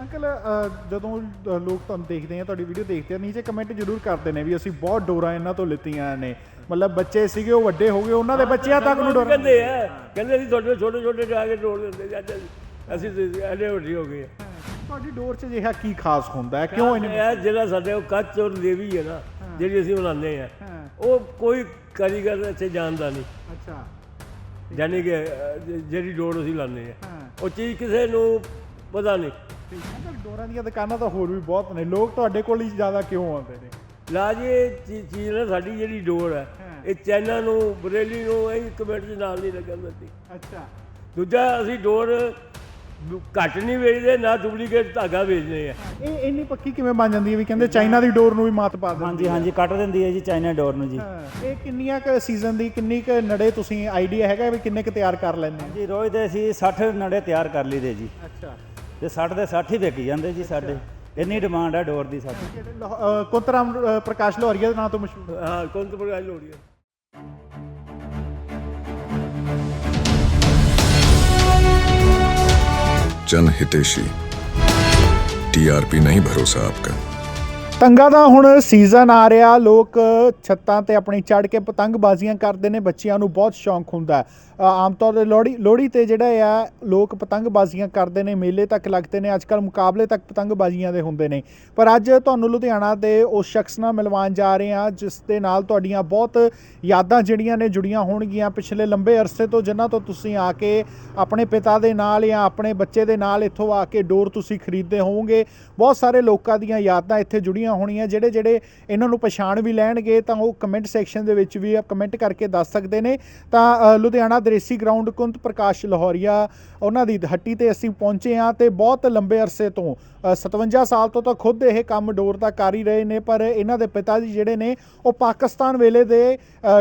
Uncle ਅ, ਜਦੋਂ ਅ, ਲੋਕ ਤੁਹਾਨੂੰ ਦੇਖਦੇ ਆ ਤੁਹਾਡੀ ਵੀਡੀਓ ਦੇਖਦੇ ਆ ਨੀਚੇ ਕਮੈਂਟ ਜ਼ਰੂਰ ਕਰਦੇ ਨੇ ਵੀ ਅਸੀਂ ਬਹੁਤ ਡੋਰਾਂ ਇਹਨਾਂ ਤੋਂ ਲਿੱਤੀਆਂ ਨੇ। ਮਤਲਬ ਬੱਚੇ ਸੀਗੇ ਉਹ ਵੱਡੇ ਹੋ ਗਏ ਉਹਨਾਂ ਦੇ ਬੱਚਿਆਂ ਤੱਕ ਨੂੰ ਡੋਰਾਂ ਕਹਿੰਦੇ ਆ ਕਹਿੰਦੇ ਸੀ ਤੁਹਾਡੇ ਛੋਟੇ ਛੋਟੇ ਜਾ ਕੇ ਡੋਲ ਦਿੰਦੇ ਸੀ ਅੱਜ ਅਸੀਂ ਤੇ ਐਡੇ ਵੱਡੀ ਹੋ ਗਏ ਆ। ਤੁਹਾਡੀ ਡੋਰ 'ਚ ਜਿਹਾ ਕੀ ਖਾਸ ਹੁੰਦਾ ਹੈ? ਕਿਉਂ ਇਹਨੇ ਇਹ ਜਿਹੜਾ ਸਾਡੇ ਉਹ ਕੱਚ ਔਰ ਦੇਵੀ ਹੈ ਨਾ ਜਿਹੜੀ ਅਸੀਂ ਬਣਾਉਂਦੇ ਆ ਹਾਂ। ਉਹ ਕੋਈ ਕਾਰੀਗਰ ਇੱਥੇ ਜਾਣਦਾ ਨਹੀਂ। ਅੱਛਾ। ਯਾਨੀ ਕਿ ਅਹ, ਜ- ਜਿਹੜੀ ਡੋਰ ਅਸੀਂ ਲਾਉਂਦੇ ਆ ਹਾਂ। ਉਹ ਚੀਜ਼ ਕਿਸੇ ਨੂੰ ਪਤਾ ਨਹੀਂ। ਹੈ ਡੋਰਾਂ ਦੀਆਂ ਦੁਕਾਨਾਂ ਤਾਂ ਹੋਰ ਵੀ ਬਹੁਤ ਨੇ। ਲੋਕ ਤੁਹਾਡੇ ਕੋਲ ਹੀ ਜ਼ਿਆਦਾ ਕਿਉਂ ਆਉਂਦੇ ਨੇ? ਲਾਜ ਇਹ ਚੀ- ਚੀਜ਼ ਨਾ ਸਾਡੀ ਜਿਹੜੀ ਡੋਰ ਹੈ ਹਾਂ। ਇਹ ਚਾਈਨਾ ਨੂੰ ਬਰੇਲੀ ਨੂੰ ਇਹ ਕਮੈਂਟ ਦੇ ਨਾਲ ਨਹੀਂ ਲੱਗਣ ਦਿੰਦੀ। ਅੱਛਾ। ਦੂਜਾ ਅਸੀਂ ਡੋਰ ਘੱਟ ਨਹੀਂ ਵੇਚਦੇ ਨਾ ਡੁਪਲੀਕੇਟ ਧਾਗਾ ਵੇਚਦੇ ਆ ਇਹ ਇੰਨੀ ਪੱਕੀ ਕਿਵੇਂ ਬਣ ਜਾਂਦੀ ਹੈ ਵੀ ਕਹਿੰਦੇ ਚਾਈਨਾ ਦੀ ਡੋਰ ਨੂੰ ਵੀ ਮਾਤ ਪਾ ਦਿੰਦੀ ਹਾਂਜੀ ਹਾਂਜੀ ਕੱਟ ਦਿੰਦੀ ਹੈ ਜੀ ਚਾਈਨਾ ਡੋਰ ਨੂੰ ਜੀ। ਹਾਂ ਇਹ ਕਿੰਨੀਆਂ ਕ ਸੀਜ਼ਨ ਦੀ ਕਿੰਨੀ ਕ ਨੜੇ ਤੁਸੀਂ ਆਈਡੀਆ ਹੈਗਾ ਵੀ ਕਿੰਨੇ ਕ ਤਿਆਰ ਕਰ ਲੈਂਦੇ ਜੀ ਰੋਜ਼ ਦੇ ਅਸੀਂ 60 ਨੜੇ ਤਿਆਰ ਕਰ ਲਈਦੇ ਜੀ। ਅੱਛਾ। ਤੇ 60 ਦੇ 60 ਹੀ ਵਿਕ ਜਾਂਦੇ ਜੀ ਸਾਡੇ ਇੰਨੀ ਡਿਮਾਂਡ ਹੈ ਡੋਰ ਦੀ ਸਾਡੀ ਜਿਹੜੇ ਲਾਹੌ- ਅ, ਕੁੰਤਰਾਮ ਅ, ਪ੍ਰਕਾਸ਼ ਲੋਹਰੀਆ ਦੇ ਨਾਂ ਤੋਂ ਮਸ਼ਹੂਰ ਹੈ। ਹਾਂ ਕੌਣ ਤੋਂ ਪ੍ਰਕਾਸ਼ ਲੋੜੀ ਹੈ जन हितेशी टीआरपी नहीं भरोसा आपका ਪਤੰਗਾਂ ਦਾ ਹੁਣ ਸੀਜ਼ਨ ਆ ਰਿਹਾ। ਲੋਕ ਛੱਤਾਂ ਤੇ ਆਪਣੀ ਚੜ ਕੇ ਪਤੰਗਬਾਜ਼ੀਆਂ ਕਰਦੇ ਨੇ। ਬੱਚਿਆਂ ਨੂੰ ਬਹੁਤ ਸ਼ੌਂਕ ਹੁੰਦਾ ਆਮ ਤੌਰ ਤੇ ਲੋਹੜੀ ਲੋਹੜੀ ਤੇ ਜਿਹੜਾ ਆ, ਲੋਕ ਪਤੰਗਬਾਜ਼ੀਆਂ ਕਰਦੇ ਨੇ। ਮੇਲੇ ਤੱਕ ਲੱਗਦੇ ਨੇ। ਅੱਜ ਕੱਲ ਮੁਕਾਬਲੇ ਤੱਕ ਪਤੰਗਬਾਜ਼ੀਆਂ ਦੇ ਹੁੰਦੇ ਨੇ। ਪਰ ਅੱਜ ਤੁਹਾਨੂੰ ਲੁਧਿਆਣਾ ਦੇ ਉਸ ਸ਼ਖਸ ਨਾਲ ਮਿਲਵਾਉਣ ਜਾ ਰਹੇ ਹਾਂ, ਜਿਸ ਦੇ ਨਾਲ ਤੁਹਾਡੀਆਂ ਬਹੁਤ ਯਾਦਾਂ ਜਿਹੜੀਆਂ ਨੇ ਜੁੜੀਆਂ ਹੋਣਗੀਆਂ ਪਿਛਲੇ ਲੰਬੇ ਅਰਸੇ ਤੋਂ, ਜਿਨ੍ਹਾਂ ਤੋਂ ਤੁਸੀਂ ਆ ਕੇ ਆਪਣੇ ਪਿਤਾ ਦੇ ਨਾਲ ਜਾਂ ਆਪਣੇ ਬੱਚੇ ਦੇ ਨਾਲ ਇੱਥੋਂ ਆ ਕੇ ਡੋਰ ਤੁਸੀਂ ਖਰੀਦਦੇ ਹੋਵੋਗੇ। ਬਹੁਤ ਸਾਰੇ ਲੋਕਾਂ ਦੀਆਂ ਯਾਦਾਂ ਇੱਥੇ ਜੁੜੀਆਂ ਹੋਣੀਆਂ ਜਿਹੜੇ ਜਿਹੜੇ ਇਹਨਾਂ ਨੂੰ ਪਛਾਣ ਵੀ ਲੈਣਗੇ ਤਾਂ ਉਹ ਕਮੈਂਟ ਸੈਕਸ਼ਨ ਦੇ ਵਿੱਚ ਵੀ ਕਮੈਂਟ ਕਰਕੇ ਦੱਸ ਸਕਦੇ ਨੇ। ਤਾਂ ਲੁਧਿਆਣਾ ਦਰੇਸੀ ਗਰਾਊਂਡ ਕੁੰਤ ਪ੍ਰਕਾਸ਼ ਲਾਹੌਰੀਆ ਉਹਨਾਂ ਦੀ ਹੱਟੀ ਤੇ ਅਸੀਂ ਪਹੁੰਚੇ ਹਾਂ ਤੇ ਬਹੁਤ ਲੰਬੇ ਅਰਸੇ ਤੋਂ ਅ, 57 ਸਾਲ ਤੋਂ ਤਾਂ ਖੁਦ ਇਹ ਕੰਮ ਡੋਰ ਦਾ ਕਰ ਹੀ ਰਹੇ ਨੇ ਪਰ ਇਹਨਾਂ ਦੇ ਪਿਤਾ ਜੀ ਜਿਹੜੇ ਨੇ ਉਹ ਪਾਕਿਸਤਾਨ ਵੇਲੇ ਦੇ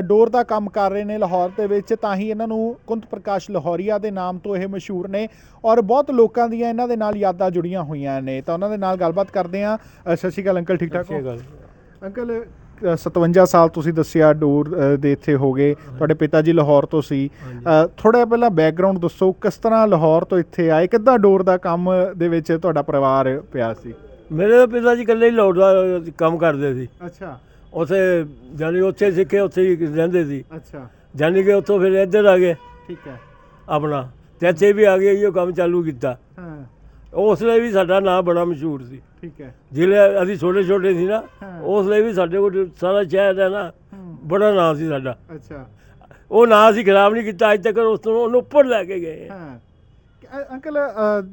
ਡੋਰ ਦਾ ਕੰਮ ਕਰ ਰਹੇ ਨੇ ਲਾਹੌਰ ਦੇ ਵਿੱਚ ਤਾਂ ਹੀ ਇਹਨਾਂ ਨੂੰ ਕੁੰਤ ਪ੍ਰਕਾਸ਼ ਲਾਹੌਰੀਆ ਦੇ ਨਾਮ ਤੋਂ ਇਹ ਮਸ਼ਹੂਰ ਨੇ ਔਰ ਬਹੁਤ ਲੋਕਾਂ ਦੀਆਂ ਇਹਨਾਂ ਦੇ ਨਾਲ ਯਾਦਾਂ ਜੁੜੀਆਂ ਹੋਈਆਂ ਨੇ। ਤਾਂ ਉਹਨਾਂ ਦੇ ਨਾਲ ਗੱਲਬਾਤ ਕਰਦੇ ਹਾਂ। ਸਤਿ ਸ਼੍ਰੀ ਅਕਾਲ ਅੰਕਲ ਠੀਕ ਠਾਕ ਹੋ? ਅੰਕਲ ਅ, 57 ਸਾਲ ਤੁਸੀਂ ਦੱਸਿਆ ਡੋਰ ਦੇ ਇੱਥੇ ਹੋ ਗਏ। ਤੁਹਾਡੇ ਪਿਤਾ ਜੀ ਲਾਹੌਰ ਤੋਂ ਸੀ। ਥੋੜਾ ਪਹਿਲਾਂ ਬੈਕਗ੍ਰਾਉਂਡ ਦੱਸੋ ਕਿਸ ਤਰ੍ਹਾਂ ਲਾਹੌਰ ਤੋਂ ਇੱਥੇ ਆਏ? ਕਿੱਦਾਂ ਡੋਰ ਦਾ ਕੰਮ ਦੇ ਵਿੱਚ ਤੁਹਾਡਾ ਪਰਿਵਾਰ ਪਿਆ ਸੀ? ਮੇਰੇ ਪਿਤਾ ਜੀ ਇਕੱਲੇ ਹੀ ਲੋਡ ਦਾ ਕੰਮ ਕਰਦੇ ਸੀ। ਅੱਛਾ। ਉਥੇ ਜਾਨੀ ਉੱਥੇ ਸਿੱਖੇ ਉੱਥੇ ਹੀ ਰਹਿੰਦੇ ਸੀ। ਅੱਛਾ। ਜਾਨੀ ਕਿ ਉੱਥੋਂ ਫਿਰ ਇੱਧਰ ਆ ਗਏ। ਠੀਕ ਹੈ। ਆਪਣਾ। ਤੇ ਇੱਥੇ ਵੀ ਆ ਗਏ ਇਹੋ ਕੰਮ ਚਾਲੂ ਕੀਤਾ। ਹਾਂ। ਉਸ ਲਈ ਵੀ ਸਾਡਾ ਨਾਮ ਬੜਾ ਮਸ਼ਹੂਰ ਸੀ। ਠੀਕ ਹੈ। ਜਿਹੜੇ ਅਸੀਂ ਛੋਟੇ ਛੋਟੇ ਸੀ ਨਾ। ਉਸ ਲਈ ਵੀ ਸਾਡੇ ਕੋਲ ਸਾਰਾ ਸ਼ਹਿਰ ਹੈ ਨਾ ਬੜਾ ਨਾਮ ਸੀ ਸਾਡਾ। ਅੱਛਾ। ਉਹ ਨਾਂ ਅਸੀਂ ਖਰਾਬ ਨਹੀਂ ਕੀਤਾ ਅੱਜ ਤੱਕ ਉਸ ਤੋਂ ਉਹਨੂੰ ਉੱਪਰ ਲੈ ਕੇ ਗਏ ਹਾਂ। ਅੰਕਲ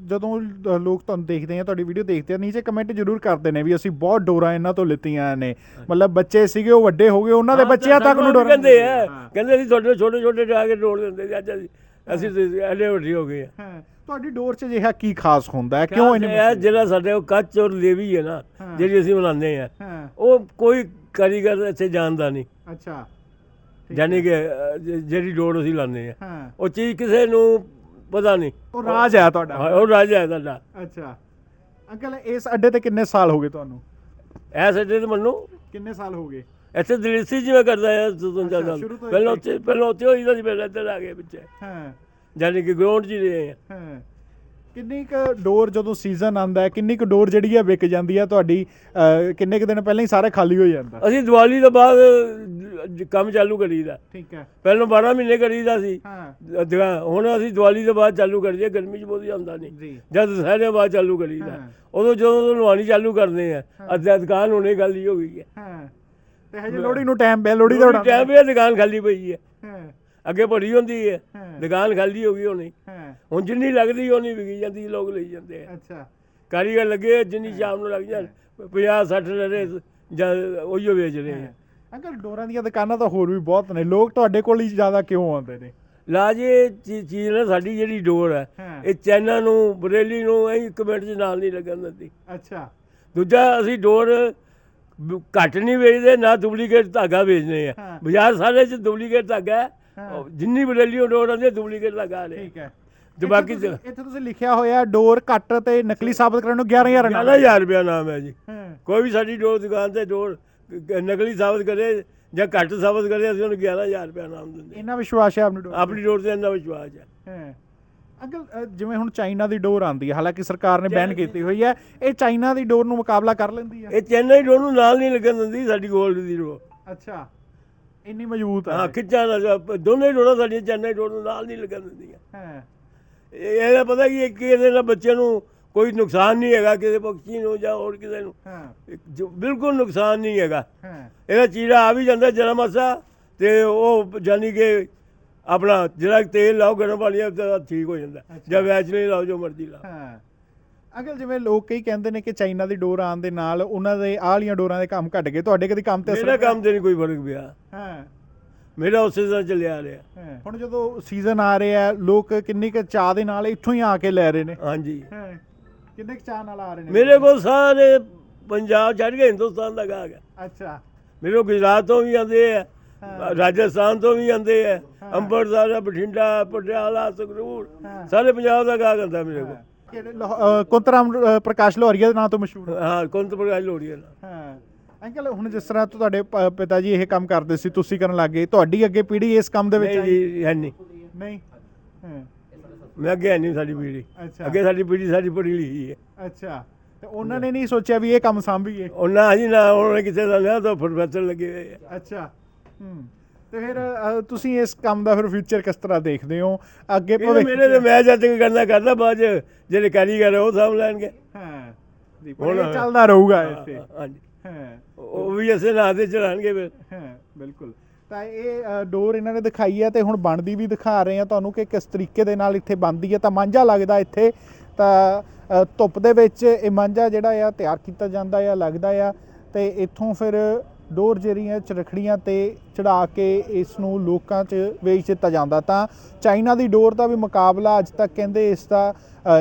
ਜਦੋਂ ਲੋਕ ਤੁਹਾਨੂੰ ਦੇਖਦੇ ਆ ਤੁਹਾਡੀ ਵੀਡੀਓ ਦੇਖਦੇ ਆ ਨੀਚੇ ਕਮੈਂਟ ਜ਼ਰੂਰ ਕਰਦੇ ਨੇ ਵੀ ਅਸੀਂ ਬਹੁਤ ਡੋਰਾਂ ਇਹਨਾਂ ਤੋਂ ਲਿੱਤੀਆਂ ਨੇ। ਮਤਲਬ ਬੱਚੇ ਸੀਗੇ ਉਹ ਵੱਡੇ ਹੋ ਗਏ ਉਹਨਾਂ ਦੇ ਬੱਚਿਆਂ ਤੱਕ ਨੂੰ ਡੋਰਾਂ ਕਹਿੰਦੇ ਆ ਕਹਿੰਦੇ ਸੀ ਤੁਹਾਡੇ ਛੋਟੇ ਛੋਟੇ ਜਾ ਕੇ ਡੋਲ ਦਿੰਦੇ ਸੀ ਅੱਜ ਅਸੀਂ ਅਸੀਂ ਐਡੇ ਵੱਡੇ ਹੋ ਗਏ ਆ। ਹਾਂ। ਤੁਹਾਡੀ ਡੋਰ 'ਚ ਜਿਹਾ ਕੀ ਖਾਸ ਹੁੰਦਾ ਹੈ? ਕਿਉਂ ਇਹਨੇ ਇਹ ਜਿਹੜਾ ਸਾਡੇ ਉਹ ਕੱਚ ਔਰ ਦੇਵੀ ਹੈ ਨਾ। ਜਿਹੜੀ ਅਸੀਂ ਬਣਾਉਂਦੇ ਆ ਉਹ ਕੋਈ ਕਾਰੀਗਰ ਇੱਥੇ ਜਾਣਦਾ ਨਹੀਂ। ਅੱਛਾ। ਯਾਨੀ ਕਿ ਜਿਹੜੀ ਡੋਰ ਅਸੀਂ ਲਾਉਂਦੇ ਆ ਉਹ ਚੀਜ਼ ਕਿਸੇ ਨੂੰ ਪਤਾ ਨਹੀਂ। ਉਹ ਰਾਜ ਹੈ ਤੁਹਾਡਾ। ਉਹ ਰਾਜਾ ਹੈ ਸਾਡਾ। ਅੱਛਾ। ਅੰਕਲ ਇਸ ਅੱਡੇ ਤੇ ਕਿੰਨੇ ਸਾਲ ਹੋ ਗਏ ਤੁਹਾਨੂੰ? ਐ ਸੱਜੇ ਤੇ ਮੰਨੂ ਕਿੰਨੇ ਸਾਲ ਹੋ ਗਏ? ਇੱਥੇ ਦਲਿਸੀ ਜਿਵੇਂ ਕਰਦਾ ਜਾਂਦਾ ਤੋਂ ਪਹਿਲਾਂ ਉੱਥੇ ਪਹਿਲਾਂ ਉੱਥੇ ਹੋਈ ਸੀ ਪਹਿਲਾਂ ਇੱਧਰ ਆ ਗਏ ਪਿੱਛੇ। ਹਾਂ। ਯਾਨੀ ਕਿ ਗਰਾਊਂਡ 'ਚ ਹੀ ਰਹੇ ਆ। ਹਾਂ। ਕਿੰਨੀ ਕੁ ਡੋਰ ਜਦੋਂ ਸੀਜ਼ਨ ਆਂਦਾ ਹੈ ਕਿੰਨੀ ਕੁ ਡੋਰ ਜਿਹੜੀ ਹੈ ਵਿਕ ਜਾਂਦੀ ਹੈ ਤੁਹਾਡੀ ਕਿੰਨੇ ਕੁ ਦਿਨ ਪਹਿਲਾਂ ਹੀ ਸਾਰੇ ਖਾਲੀ ਹੋ ਜਾਂਦਾ? ਅਸੀਂ ਦੀਵਾਲੀ ਤੋਂ ਬਾਅਦ ਅਹ, ਕੰਮ ਚਾਲੂ ਕਰੀਦਾ। ਠੀਕ ਹੈ। ਪਹਿਲਾਂ 12 ਮਹੀਨੇ ਕਰੀਦਾ ਸੀ। ਹਾਂ। ਹੁਣ ਅਸੀਂ ਦੀਵਾਲੀ ਤੋਂ ਬਾਅਦ ਚਾਲੂ ਕਰੀਏ ਗਰਮੀ 'ਚ ਬਹੁਤ ਆਉਂਦਾ ਨਹੀਂ। ਜੀ। ਜਦ ਦੁਸਹਿਰੇ ਬਾਅਦ ਚਾਲੂ ਕਰੀਦਾ। ਹਾਂ। ਉਦੋਂ ਜਦੋਂ ਤੋਂ ਲਵਾਣੀ ਚਾਲੂ ਕਰਦੇ ਆ ਅੱਧਾ ਦੁਕਾਨ ਹੋਣੇ ਗੱਲ ਹੀ ਹੋ ਗਈ ਹੈ। ਹਾਂ। ਤੇ ਹਜੇ ਲੋਹੜੀ ਨੂੰ ਟਾਈਮ ਪਿਆ ਲੋਹੜੀ ਦਾ। ਟਾਈਮ ਇਹ ਦੁਕਾਨ ਖਾਲੀ ਪਈ ਹੈ। ਹਾਂ। ਅੱਗੇ ਭਰੀ ਹੁੰਦੀ ਹੈ। ਦੁਕਾਨ ਖਾਲੀ ਹੋ ਗਈ ਹੋਣੀ। ਹੁਣ ਜਿੰਨੀ ਲੱਗਦੀ ਹੋਣੀ ਵਿਕੀ ਜਾਂਦੀ ਲੋਕ ਲਈ ਜਾਂਦੇ ਆ। ਅੱਛਾ। ਕਾਰੀਗਰ ਲੱਗੇ ਜਿੰਨੀ ਸ਼ਾਮ ਨੂੰ ਲੱਗ ਜਾਣ 50 60 ਰਹੇ ਜਾਂ ਉਹੀਓ ਵੇਚ ਰਹੇ ਆ। ਅੰਕਲ ਡੋਰਾਂ ਦੀਆਂ ਦੁਕਾਨਾਂ ਤਾਂ ਹੋਰ ਵੀ ਬਹੁਤ ਨੇ। ਲੋਕ ਤੁਹਾਡੇ ਕੋਲ ਹੀ ਜ਼ਿਆਦਾ ਕਿਉਂ ਆਉਂਦੇ ਨੇ? ਲਾਜ ਇਹ ਚੀਜ਼ ਨਾ ਸਾਡੀ ਜਿਹੜੀ ਡੋਰ ਹੈ। ਇਹ ਚਾਈਨਾ ਨੂੰ ਬਰੇਲੀ ਨੂੰ ਇਹ ਕਮੈਂਟ ਦੇ ਨਾਲ ਨਹੀਂ ਲੱਗਣ ਦਿੰਦੀ। ਅੱਛਾ। ਦੂਜਾ ਅਸੀਂ ਡੋਰ ਘੱਟ ਨਹੀਂ ਵੇਚਦੇ ਨਾ ਡੁਪਲੀਕੇਟ ਧਾਗਾ ਵੇਚਦੇ ਆ। ਬਾਜ਼ਾਰ ਸਾਰੇ ਚ ਡੁਪਲੀਕੇਟ ਧਾਗਾ ਹੈ। ਉਹ ਜਿੰਨੀ ਬਰੇਲੀ ਡੋਰ ਆਉਂਦੀ ਡੁਪਲੀਕੇਟ ਲਗਾ ਨੇ ਠੀਕ ਹੈ। ਤੇ ਬਾਕੀ ਇੱਥੇ ਤੁਸੀਂ- ਲਿਖਿਆ ਹੋਇਆ ਡੋਰ ਘੱਟ ਤੇ ਨਕਲੀ ਸਾਬਤ ਕਰਨ ਨੂੰ 11000 ਨਾਲ। 11000 ਰੁਪਇਆ ਨਾਮ ਹੈ ਜੀ। ਕੋਈ ਵੀ ਸਾਡੀ ਡੋਰ ਦੁਕਾਨ ਤੇ ਡੋਰ ਨਕਲੀ ਸਾਬਤ ਕਰੇ ਜਾਂ ਘੱਟ ਸਾਬਤ ਕਰੇ ਅਸੀਂ ਉਹਨੂੰ 11000 ਰੁਪਇਆ ਨਾਮ ਦਿੰਦੇ ਇੰਨਾ ਵਿਸ਼ਵਾਸ ਹੈ ਆਪਣੀ ਡੋਰ ਆਪਣੀ ਡੋਰ ਤੇ ਇੰਨਾ ਵਿਸ਼ਵਾਸ ਹੈ। ਹਾਂ। ਜਿਵੇਂ ਹੁਣ ਚਾਈਨਾ ਦੀ ਡੋਰ ਆਂਦੀ ਹੈ ਹਾਲਾਂਕਿ ਸਰਕਾਰ ਨੇ ਬੈਨ ਕੀਤੀ ਹੋਈ ਹੈ ਇਹ ਚਾਈਨਾ ਦੀ ਡੋਰ ਨੂੰ ਮੁਕਾਬਲਾ ਕਰ ਲੈਂਦੀ ਹੈ? ਇਹ ਚੈਨਈ ਡੋਰ ਨੂੰ ਨਾਲ ਨਹੀਂ ਲੱਗਣ ਦਿੰਦੀ ਸਾਡੀ ਗੋਲਡ ਦੀ ਡੋਰ। ਅੱਛਾ। ਇੰਨੀ ਮਜ਼ਬੂਤ ਹਾਂ ਹੈ ਖਿੱਚਾਂ ਨਾਲ ਦੋਨੇ ਡੋਰਾਂ ਸਾਡੀਆਂ ਚੈਨਈ ਡੋਰ ਨੂੰ ਨਾਲ ਨਹੀਂ ਲੱਗਣ ਦਿੰਦੀਆਂ। ਹਾਂ। ਇਹ- ਇਹਦਾ ਪਤਾ ਕੀ ਹੈ ਕਿ ਇਹਦੇ ਨਾਲ ਬੱਚਿਆਂ ਨੂੰ ਕੋਈ ਨੁਕਸਾਨ ਨਹੀਂ ਹੈਗਾ ਕਿਸੇ ਪਕਸ਼ੀ ਨੂੰ ਜਾਂ ਹੋਰ ਕਿਸੇ ਨੂੰ। ਹਾਂ। ਬਿਲਕੁਲ ਨੁਕਸਾਨ ਨਹੀਂ ਹੈਗਾ। ਹਾਂ। ਇਹਦਾ ਚੀੜਾ ਆ ਵੀ ਜਾਂਦਾ ਜਰਾ ਮਾਸਾ ਤੇ ਉਹ ਜਾਨੀ ਕਿ ਆਪਣਾ ਜਿਹੜਾ ਤੇਲ ਲਾਓ ਗਰਮ ਤਾਂ ਠੀਕ ਹੋ ਜਾਂਦਾ। ਜਾਂ ਵੈਚਲੇ ਲਾਓ ਜੋ ਮਰਜ਼ੀ ਲਾਓ। ਹਾਂ। ਅੰਕਲ ਜਿਵੇਂ ਲੋਕ ਕਈ ਕਹਿੰਦੇ ਨੇ ਕਿ ਚਾਈਨਾ ਦੀ ਡੋਰ ਆਉਣ ਦੇ ਨਾਲ ਉਹਨਾਂ ਦੇ ਆਹ ਵਾਲੀਆਂ ਡੋਰਾਂ ਦੇ ਕੰਮ ਘਟ ਗਏ ਤੁਹਾਡੇ ਕਦੀ ਕੰਮ ਤੇ ਅਸਰ ਮੇਰਾ? ਕੰਮ ਤੇ ਨਹੀਂ ਕੋਈ ਫ਼ਰਕ ਪਿਆ। ਹਾਂ। ਮੇਰਾ ਉਸੇ ਤਰ੍ਹਾਂ ਚੱਲਿਆ ਰਿਹਾ। ਹੁਣ ਜਦੋਂ ਸੀਜ਼ਨ ਆ ਰਿਹਾ ਲੋਕ ਕਿੰਨੀ ਕੁ ਚਾਹ ਦੇ ਨਾਲ ਇੱਥੋਂ ਹੀ ਆ ਕੇ ਲੈ ਰਹੇ ਨੇ। ਹਾਂਜੀ। ਹਾਂ। ਕਿੰਨੇ ਕੁ ਚਾਹ ਨਾਲ ਆ ਰਹੇ ਨੇ? ਮੇਰੇ ਕੋਲ ਸਾਰੇ ਪੰਜਾਬ ਛੱਡ ਕੇ ਹਿੰਦੁਸਤਾਨ ਦਾ ਗਾਹਕ ਹੈ ਅੱਛਾ। ਮੇਰੇ ਕੋਲ ਗੁਜਰਾਤ ਤੋਂ ਵੀ ਆਉਂਦੇ ਆ। ਰਾਜਸਥਾਨ ਤੋਂ ਵੀ ਆਉਂਦੇ ਆ। ਅੰਮ੍ਰਿਤਸਰ ਬਠਿੰਡਾ ਪਟਿਆਲਾ ਸੰਗਰੂਰ। ਸਾਰੇ ਪੰਜਾਬ ਦਾ ਗਾਹਕ ਆਉਂਦਾ ਮੇਰੇ ਕੋਲ। ਕਿਹੜੇ ਕੁੰਤਰਾਮ ਪ੍ਰਕਾਸ਼ ਲੋਹਰੀਆ ਦੇ ਨਾਂ ਤੋਂ ਮਸ਼ਹੂਰ ਹੈ। ਕੁੰਤ ਪ੍ਰਕਾਸ਼ ਨਾਲ। ਹਾਂ। ਅੰਕਲ ਹੁਣ ਜਿਸ ਤਰ੍ਹਾਂ ਤੁਹਾਡੇ ਪ- ਪਿਤਾ ਜੀ ਇਹ ਕੰਮ ਕਰਦੇ ਸੀ ਤੁਸੀਂ ਕਰਨ ਲੱਗੇ ਤੁਹਾਡੀ ਅੱਗੇ ਪੀੜ੍ਹੀ ਇਸ ਕੰਮ ਦੇ ਵਿੱਚ ਨਹੀਂ ਆਈ? ਜੀ ਹੈ ਨਹੀਂ। ਨਹੀਂ? ਹਾਂ। ਮੈਂ ਅੱਗੇ ਹੈ ਨਹੀਂ ਸਾਡੀ ਪੀੜੀ ਅੱਛਾ। ਅੱਗੇ ਸਾਡੀ ਪੀੜੀ ਸਾਡੀ ਪੜ੍ਹੀ ਲਿਖੀ ਹੈ। ਅੱਛਾ। ਤੇ ਉਹਨਾਂ ਨੇ ਨਹੀਂ ਸੋਚਿਆ ਵੀ ਇਹ ਕੰਮ ਸੰਭੀਏ? ਉਹਨਾਂ ਜੀ ਨਾ ਉਹਨਾਂ ਕਿਸੇ ਦਾ ਲਿਆ ਤਾਂ ਪ੍ਰੋਫੈਸਰ ਲੱਗੇ ਹੋਏ ਆ। ਅੱਛਾ। ਹੂੰ। ਤੇ ਫਿਰ ਤੁਸੀਂ ਇਸ ਕੰਮ ਦਾ ਫਿਰ ਫਿਊਚਰ ਕਿਸ ਤਰ੍ਹਾਂ ਦੇਖਦੇ ਹੋ? ਅੱਗੇ ਇਹ ਭਵਿੱਖ ਮੇਰੇ ਤੇ ਮੈਂ ਜਦ ਤੱਕ ਕਰਨਾ ਕਰਦਾ ਬਾਅਦ ਜਿਹੜੇ ਕਾਰੀਗਰ ਉਹ ਸਾਂਭ ਲੈਣਗੇ। ਹਾਂ। ਜੀ ਪਰ ਚੱਲਦਾ ਰਹੂਗਾ ਇੱਥੇ ਹਾਂ, ਹਾਂਜੀ। ਹਾਂ। ਉਹ ਵੀ ਇਸੇ ਨਾਂ ਤੇ ਚਲਾਣਗੇ ਫਿਰ। ਹਾਂ ਬਿਲਕੁਲ। ਤਾਂ ਇਹ ਡੋਰ ਇਹਨਾਂ ਨੇ ਦਿਖਾਈ ਹੈ ਤੇ ਹੁਣ ਬਣਦੀ ਵੀ ਦਿਖਾ ਰਹੇ ਆ ਤੁਹਾਨੂੰ ਕਿ ਕਿਸ ਤਰੀਕੇ ਦੇ ਨਾਲ ਇੱਥੇ ਬਣਦੀ ਹੈ ਤਾਂ ਮਾਂਝਾ ਲੱਗਦਾ ਇੱਥੇ। ਤਾਂ ਧੁੱਪ ਦੇ ਵਿੱਚ ਇਹ ਮਾਂਝਾ ਜਿਹੜਾ ਆ ਤਿਆਰ ਕੀਤਾ ਜਾਂਦਾ ਆ ਲੱਗਦਾ ਆ। ਤੇ ਇੱਥੋਂ ਫਿਰ ਡੋਰ ਜਿਹੜੀਆਂ ਚਰਖੜੀਆਂ ਤੇ ਚੜਾ ਕੇ ਇਸ ਨੂੰ ਲੋਕਾਂ 'ਚ ਵੇਚ ਦਿੱਤਾ ਜਾਂਦਾ ਤਾਂ ਚਾਈਨਾ ਦੀ ਡੋਰ ਦਾ ਵੀ ਮੁਕਾਬਲਾ ਅੱਜ ਤੱਕ ਕਹਿੰਦੇ ਇਸ ਦਾ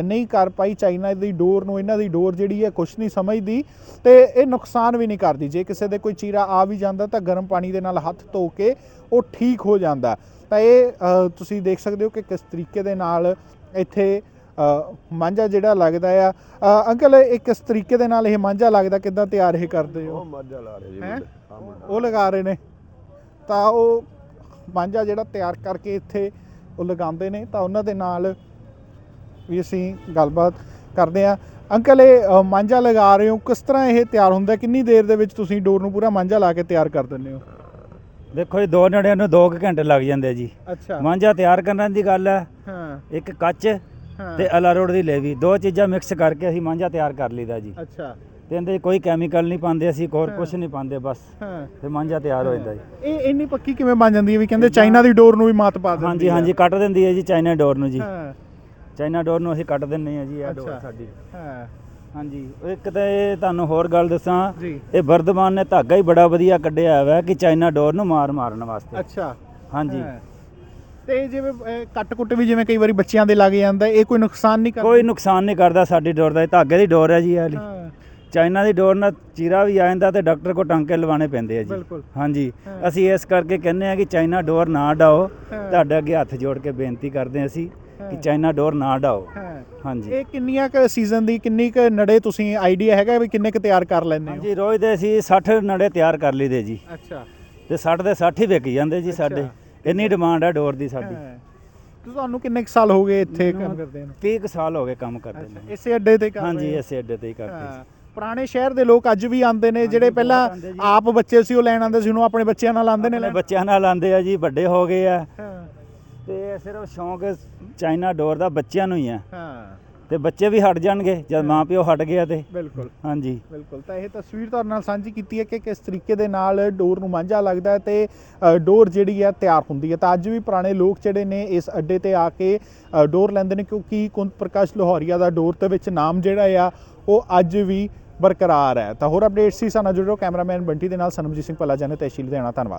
ਨਹੀਂ ਕਰ ਪਾਈ। ਚਾਈਨਾ ਦੀ ਡੋਰ ਨੂੰ, ਇਹਨਾਂ ਦੀ ਡੋਰ ਜਿਹੜੀ ਹੈ, ਕੁਛ ਨਹੀਂ ਸਮਝਦੀ ਤੇ ਇਹ ਨੁਕਸਾਨ ਵੀ ਨਹੀਂ ਕਰਦੀ। ਜੇ ਕਿਸੇ ਦੇ ਕੋਈ ਚੀਰਾ ਆ ਵੀ ਜਾਂਦਾ ਤਾਂ ਗਰਮ ਪਾਣੀ ਦੇ ਨਾਲ ਹੱਥ ਧੋ ਕੇ ਉਹ ਠੀਕ ਹੋ ਜਾਂਦਾ। ਤਾਂ ਇਹ ਤੁਸੀਂ ਦੇਖ ਸਕਦੇ ਹੋ ਕਿ ਕਿਸ ਤਰੀਕੇ ਦੇ ਨਾਲ ਇੱਥੇ ਮਾਂਝਾ ਜਿਹੜਾ ਲੱਗਦਾ ਆ। ਅੰਕਲ ਇਹ ਕਿਸ ਤਰੀਕੇ ਦੇ ਨਾਲ ਇਹ ਮਾਂਝਾ ਲੱਗਦਾ ਕਿੱਦਾਂ ਤਿਆਰ ਇਹ ਕਰਦੇ ਹੋ? ਮੱਝਾ ਲਾ ਰਹੇ ਹੈਂ? ਉਹ ਲਗਾ ਰਹੇ ਨੇ। ਤਾਂ ਉਹ ਮਾਂਝਾ ਜਿਹੜਾ ਤਿਆਰ ਕਰਕੇ ਇੱਥੇ ਉਹ ਲਗਾਉਂਦੇ ਨੇ। ਤਾਂ ਉਹਨਾਂ ਦੇ ਨਾਲ ਵੀ ਅਸੀਂ ਗੱਲਬਾਤ ਕਰਦੇ ਆ ਅੰਕਲ ਇਹ ਅ, ਮਾਂਝਾ ਲਗਾ ਰਹੇ ਹੋ। ਕਿਸ ਤਰ੍ਹਾਂ ਇਹ ਤਿਆਰ ਹੁੰਦਾ? ਕਿੰਨੀ ਦੇਰ ਦੇ ਵਿੱਚ ਤੁਸੀਂ ਡੋਰ ਨੂੰ ਪੂਰਾ ਮਾਂਝਾ ਲਾ ਕੇ ਤਿਆਰ ਕਰ ਦਿੰਦੇ ਹੋ? ਦੇਖੋ ਜੀ ਦੋ ਨੜਿਆਂ ਨੂੰ 2 ਘੰਟੇ ਲੱਗ ਜਾਂਦੇ ਆ ਜੀ। ਅੱਛਾ। ਮਾਂਝਾ ਤਿਆਰ ਕਰਨ ਦੀ ਗੱਲ ਹੈ। ਹਾਂ। ਇੱਕ ਕੱਚ ਤੇ ਅਲਾਰੋਡ ਦੀ ਲੇਵੀ ਦੋ ਚੀਜ਼ਾਂ ਮਿਕਸ ਕਰਕੇ ਅਸੀਂ ਮਾਂਝਾ ਤਿਆਰ ਕਰ ਲਈਦਾ ਜੀ। ਅੱਛਾ। ਤੇ ਇਹਦੇ ਕੋਈ ਕੈਮੀਕਲ ਨਹੀਂ ਪਾਉਂਦੇ ਅਸੀਂ ਹੋਰ। ਕੁਝ ਨਹੀਂ ਪਾਉਂਦੇ ਬਸ। ਤੇ ਮਾਂਝਾ ਤਿਆਰ ਹੋ ਜਾਂਦਾ ਜੀ। ਇਹ ਇੰਨੀ ਪੱਕੀ ਕਿਵੇਂ ਬਣ ਜਾਂਦੀ ਹੈ ਵੀ ਕਹਿੰਦੇ ਚਾਈਨਾ ਦੀ ਡੋਰ ਨੂੰ ਵੀ ਮਾਤ ਪਾ ਦਿੰਦੀ ਹਾਂਜੀ ਹੈ। ਹਾਂਜੀ ਕੱਟ ਦਿੰਦੀ ਹੈ ਜੀ ਚਾਈਨਾ ਡੋਰ ਨੂੰ ਜੀ। ਚਾਈਨਾ ਡੋਰ ਨੂੰ ਅਸੀਂ ਕੱਟ ਦਿੰਨੇ ਆ ਜੀ ਇਹ ਡੋਰ। ਸਾਡੀ। ਹਾਂ। ਹਾਂਜੀ ਇੱਕ ਤਾਂ ਇਹ ਤੁਹਾਨੂੰ ਹੋਰ ਗੱਲ ਦੱਸਾਂ। ਇਹ ਵਰਧਮਾਨ ਨੇ ਧਾਗਾ ਹੀ ਬੜਾ ਵਧੀਆ ਕੱਢਿਆ ਹੋਇਆ ਕਿ ਚਾਈਨਾ ਡੋਰ ਨੂੰ ਮਾਰ ਮਾਰਨ ਵਾਸਤੇ। ਅੱਛਾ। ਹਾਂਜੀ। ਤੇ ਜਿਵੇਂ ਕੱਟ ਕੁੱਟ ਵੀ ਜਿਵੇਂ ਕਈ ਵਾਰੀ ਬੱਚਿਆਂ ਦੇ ਲੱਗ ਜਾਂਦਾ ਇਹ ਕੋਈ ਨੁਕਸਾਨ ਨਹੀਂ ਕਰਦਾ? ਕੋਈ ਨੁਕਸਾਨ ਨਹੀਂ ਕਰਦਾ ਸਾਡੀ ਡੋਰ ਦਾ ਇਹ ਧਾਗੇ ਦੀ ਡੋਰ ਹੈ ਜੀ ਇਹ ਵਾਲੀ। ਚਾਈਨਾ ਦੀ ਡੋਰ ਨਾਲ ਚੀਰਾ ਵੀ ਆ ਜਾਂਦਾ ਤੇ ਡਾਕਟਰ ਕੋ ਟਾਂਕੇ ਲਵਾਣੇ ਪੈਂਦੇ ਆ ਜੀ। ਹਾਂਜੀ। ਅਸੀਂ ਇਸ ਕਰਕੇ ਕਹਿੰਦੇ ਆ ਕਿ ਚਾਈਨਾ ਡੋਰ ਨਾ ਡਾਓ। ਤੁਹਾਡੇ ਅੱਗੇ ਹੱਥ ਜੋੜ ਕੇ ਬੇਨਤੀ ਕਰਦੇ ਹਾਂ ਅਸੀਂ ਕਿ। ਚਾਈਨਾ ਡੋਰ ਨਾ ਡਾਓ। ਹਾਂਜੀ। ਇਹ ਕਿੰਨੀਆਂ ਕ ਸੀਜ਼ਨ ਦੀ ਕਿੰਨੀ ਕ ਨੜੇ ਤੁਸੀਂ ਆਈਡੀਆ ਹੈਗਾ ਵੀ ਕਿੰਨੇ ਕ ਤਿਆਰ ਕਰ ਲੈਂਦੇ ਹੋ? ਹਾਂਜੀ ਰੋਜ਼ ਦੇ ਅਸੀਂ 60 ਨੜੇ ਤਿਆਰ ਕਰ ਲਈਦੇ ਜੀ। ਅੱਛਾ। ਤੇ 60 ਦੇ 60 ਹੀ ਵਿਕ ਜਾਂਦੇ ਜੀ ਸਾਡੇ। ਇੰਨੀ ਡਿਮਾਂਡ ਹੈ ਡੋਰ ਦੀ ਸਾਡੀ। ਤੇ ਤੁਹਾਨੂੰ ਕਿੰਨੇ ਕ ਸਾਲ ਹੋ ਗਏ ਇੱਥੇ ਕੰਮ ਕਰਦੇ ਨੂੰ? 30 ਕੁ ਸਾਲ ਹੋ ਗਏ ਕੰਮ ਕਰਦੇ ਨੇ। ਇਸੇ ਅੱਡੇ ਤੇ ਕਰ ਰਹੇ ਹਾਂਜੀ? ਇਸੇ ਅੱਡੇ ਤੇ ਹੀ ਕਰਦੇ ਹਾਂ। ਪੁਰਾਣੇ ਸ਼ਹਿਰ ਦੇ ਲੋਕ ਅੱਜ ਵੀ ਆਉਂਦੇ ਨੇ ਜਿਹੜੇ ਪਹਿਲਾਂ। ਆਪ ਬੱਚੇ ਸੀ ਉਹ ਲੈਣ ਆਉਂਦੇ ਸੀ ਉਹਨੂੰ ਆਪਣੇ ਬੱਚਿਆਂ ਨਾਲ ਆਉਂਦੇ ਨੇ ਆਪਣੇ ਲੈਣ? ਬੱਚਿਆਂ ਨਾਲ ਆਂਦੇ ਆ ਜੀ ਵੱਡੇ ਹੋ ਗਏ ਆ। ਹਾਂ। ਤੇ ਸਿਰਫ ਸ਼ੌਂਕ ਚਾਈਨਾ ਡੋਰ ਦਾ ਬੱਚਿਆਂ ਨੂੰ ਹੀ ਆ। ਹਾਂ। ਤੇ ਬੱਚੇ ਵੀ ਹਟ ਜਾਣਗੇ ਜਦ ਮਾਂ ਪਿਓ ਹਟ ਗਿਆ ਤੇ। ਬਿਲਕੁਲ। ਹਾਂਜੀ। ਬਿਲਕੁਲ। ਤਾਂ ਇਹ ਤਸਵੀਰ ਤੁਹਾਡੇ ਨਾਲ ਸਾਂਝੀ ਕੀਤੀ ਹੈ ਕਿ ਕਿਸ ਤਰੀਕੇ ਦੇ ਨਾਲ ਡੋਰ ਨੂੰ ਮਾਂਝਾ ਲੱਗਦਾ ਹੈ ਤੇ ਡੋਰ ਜਿਹੜੀ ਹੈ ਤਿਆਰ ਹੁੰਦੀ ਹੈ। ਤਾਂ ਅੱਜ ਵੀ ਪੁਰਾਣੇ ਲੋਕ ਜਿਹੜੇ ਨੇ ਇਸ ਅੱਡੇ ਤੇ ਆ ਕੇ ਡੋਰ ਲੈਂਦੇ ਨੇ ਕਿਉਂਕਿ ਕੁੰਤ ਪ੍ਰਕਾਸ਼ ਲਾਹੌਰੀਆ ਦਾ ਡੋਰ ਦੇ ਵਿੱਚ ਨਾਮ ਜਿਹੜਾ ਆ ਉਹ ਅੱਜ ਵੀ ਬਰਕਰਾਰ ਹੈ। ਤਾਂ ਹੋਰ ਅਪਡੇਟ ਸੀ ਸਾਨੂੰ ਜੁੜੋ ਕੈਮਰਾਮੈਨ ਬੰਟੀ ਦੇ ਨਾਲ ਸਨਮਜੀਤ ਸਿੰਘ ਭੱਲਾ ਜਾਨੇ ਤਹਿਸੀਲ ਦੇਣਾ ਧੰਨਵਾਦ।